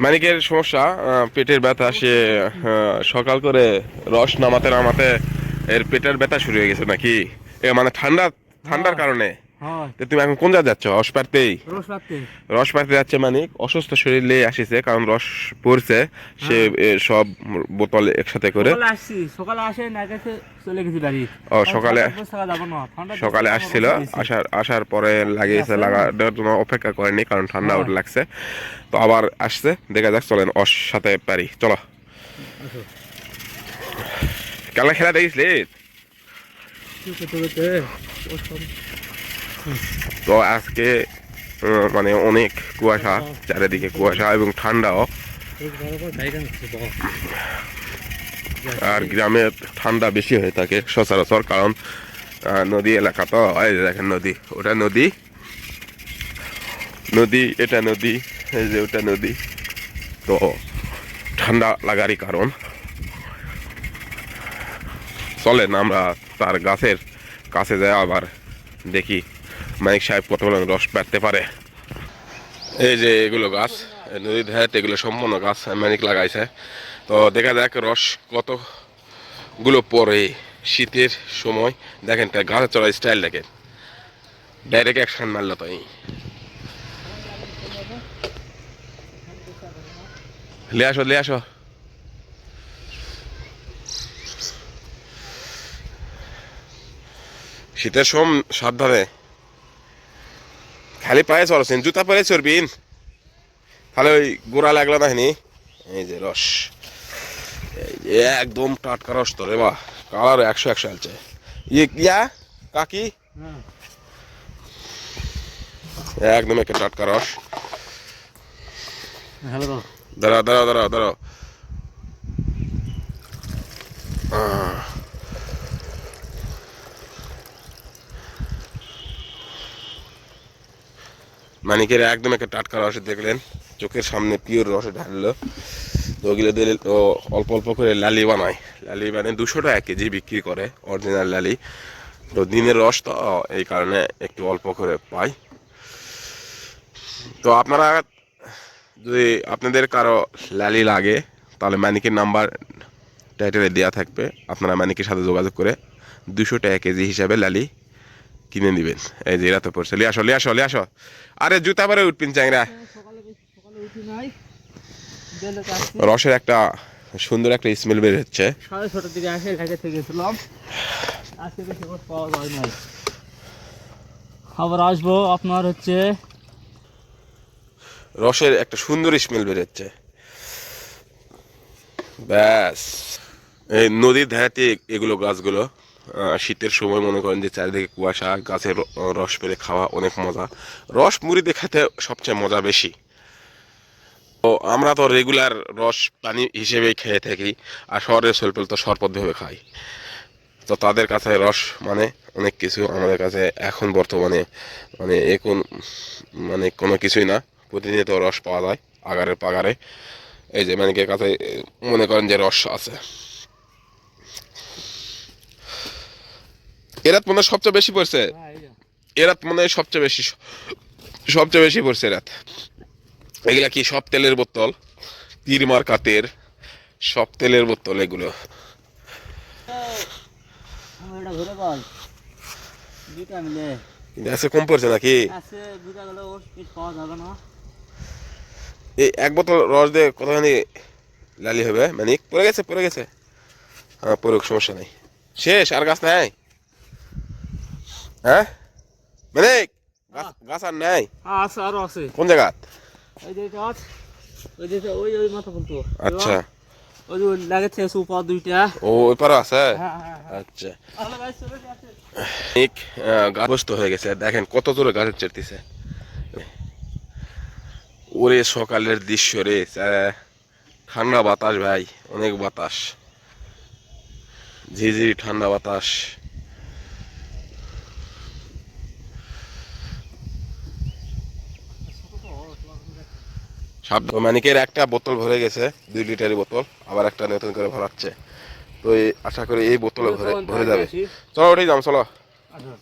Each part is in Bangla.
মানিকের সমস্যা পেটের ব্যথা সে সকাল করে রস নামাতে নামাতে এর পেটের ব্যথা শুরু হয়ে গেছে নাকি? এ মানে ঠান্ডা ঠান্ডার কারণে হ্যাঁ। তো তুমি এখন কোন জায়গায় যাচ্ছ? রস পারতেই রস পারতে যাচ্ছে মানিক অসুস্থ শরীর নিয়ে আসিছে কারণ রস পড়ছে। সে সব বোতল একসাথে করে। সকালে আসে না গেছে চলে গেছি বাড়ি। ও, সকালে- সকালে আসছিল আসার আসার পরে লাগিয়েছে লাগানোর জন্য অপেক্ষা করেনি কারণ ঠান্ডা হ্যাঁ। ওটা লাগছে। তো আবার আসছে দেখা যাক চলেন অস সাথে পারি চলো। খেলা খেলা দেখিসলি তো আজকে মানে অনেক কুয়াশা, চারিদিকে কুয়াশা এবং ঠান্ডাও। আর গ্রামে ঠান্ডা বেশি হয়ে থাকে সচরাচর, কারণ নদী এলাকা তো, এই দেখেন নদী, ওটা নদী। নদী, এটা নদী, এই যে ওটা নদী। তো ঠান্ডা লাগারই কারণ। চলেন আমরা তার গাছের কাছে যাই, আবার দেখি। মানিক সাহেব কত বড় রস পাড়তে পারে। এই যে এগুলো গাছ নদীর ধারে এগুলো সম্পূর্ণ গাছ, মানিক লাগাইছে। তো দেখা যাক রস কতগুলো পরে শীতের সময়। দেখেন তার গাছের চড়ার স্টাইল দেখেন। ডাইরেক্ট অ্যাকশন মারলো তো লে আসো লে আসো। শীতের সোম, সাবধানে। খালি পায়ে চড়ছেন জুতা পরে চড়বিন তাহলে ওই গোড়া লাগল না হিনি। এই যে রস এই একদম টাটকা রস তো রে বা কালার একশো একশো আলছে। ইয়ে ইয়া কাকি? একদম একটা টাটকা রস দাঁড়াও দাঁড়াও দাঁড়াও দাঁড়াও মানিকের একদম একটা টাটকা রস দেখলেন। চোখের সামনে পিওর রসে ঢাললো। তো ওগুলো দিলে অল্প অল্প করে লালি বানায়। লালি বানিয়ে দুশো টাকা কেজি বিক্রি করে অরিজিনাল লালি। তো দিনের রস তো এই কারণে একটু অল্প করে পাই তো আপনারা যদি আপনাদের কারও লালি লাগে, তাহলে মানিকের নাম্বার টাইটেলে দেওয়া থাকবে। আপনারা মানিকের সাথে যোগাযোগ করে দুশো টাকা কেজি হিসাবে লালি কিনে নেবেন। এই যে এরা তো পড়ছে। লিয়ে আসো লিয়ে আসো লিয়ে আসো। আরে জুতা পরে উঠপিন চ্যাংরা। রসের একটা সুন্দর একটা স্মেল বের হচ্ছে। সাড়ে ছটার দিকে আসে ঢাকা থেকে গেছিলাম আজকে বেশি পাওয়া যায় নাই। আবার আসব আপনার হচ্ছে রসের একটা সুন্দর স্মেল বের হচ্ছে। ব্যাস। এই নদীর ধারাতে এগুলো গাছগুলো। শীতের সময় মনে করেন যে চারিদিকে কুয়াশা, গাছের রস পেরে খাওয়া অনেক মজা। রস মুড়ি দেখাতে সবচেয়ে মজা বেশি। তো আমরা তো রেগুলার রস পানি হিসেবেই খেয়ে থাকি, আর শহরের শৈল্পল তো সরপদ্ধভাবে খাই। তো তাদের কাছে রস মানে অনেক কিছু, আমাদের কাছে এখন বর্তমানে মানে এখন মানে কোনো কিছুই না। প্রতিনিয়ত রস পাওয়া যায় আগারের পাগারে। এই যে মানিকের কাছে মনে করেন যে রস আছে। এরাত মনে সবচেয়ে বেশি পড়ছে। এরাত মনে সবচেয়ে বেশি সবচেয়ে বেশি পড়ছে এরাত। এগুলা কি সব তেলের বোতল? তীর মার্কা তেল সব তেলের বোতল এগুলো। আছে কম পড়ছে নাকি? এই এক বোতল রস দিয়ে কতখানি লালি হবে? মানিক, পড়ে গেছে পড়ে গেছে। হ্যাঁ পড়ুক, সমস্যা নেই। শেষ, আর গাছ নাই? হ্যাঁ? মানিক গাছ আর নাই? আছে আরও আছে। কোন জায়গা? ওই যে গাছ ওই যে ওই ওই মাথা বলতো আচ্ছা। ওই যে লাগেছে সুপার দুইটা। ও ওই পারে আছে? হ্যাঁ হ্যাঁ হ্যাঁ। আচ্ছা। হয়ে গেছে। দেখেন কত জোরে গাছের চেড়তেছে ওরে সকালের দৃশ্য রে ঠান্ডা বাতাস ভাই অনেক বাতাস। ঝিঝিরি ঠান্ডা বাতাস। সাব মানিকের একটা বোতল ভরে গেছে দুই লিটারের বোতল আবার একটা নতুন করে ভরাচ্ছে। তো এই আশা করি এই বোতলে ভরে ভরে যাবে। চলো ওটাই যাম চলো। আচ্ছা।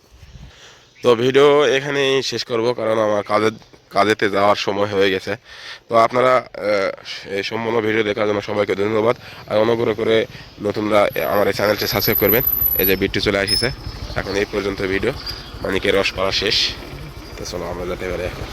তো ভিডিও এখানেই শেষ করব কারণ আমার কাজের কাজেতে যাওয়ার সময় হয়ে গেছে। তো আপনারা এই সম্পূর্ণ ভিডিও দেখার জন্য সবাইকে ধন্যবাদ। আর অনুগ্রহ করে নতুনরা আমার এই চ্যানেলটি সাবস্ক্রাইব করবেন। এই যে বিটটি চলে আসিছে এখন এই পর্যন্ত ভিডিও। মানিকের রস করা শেষ। তো চলো আমরা যেতে পারি এখন।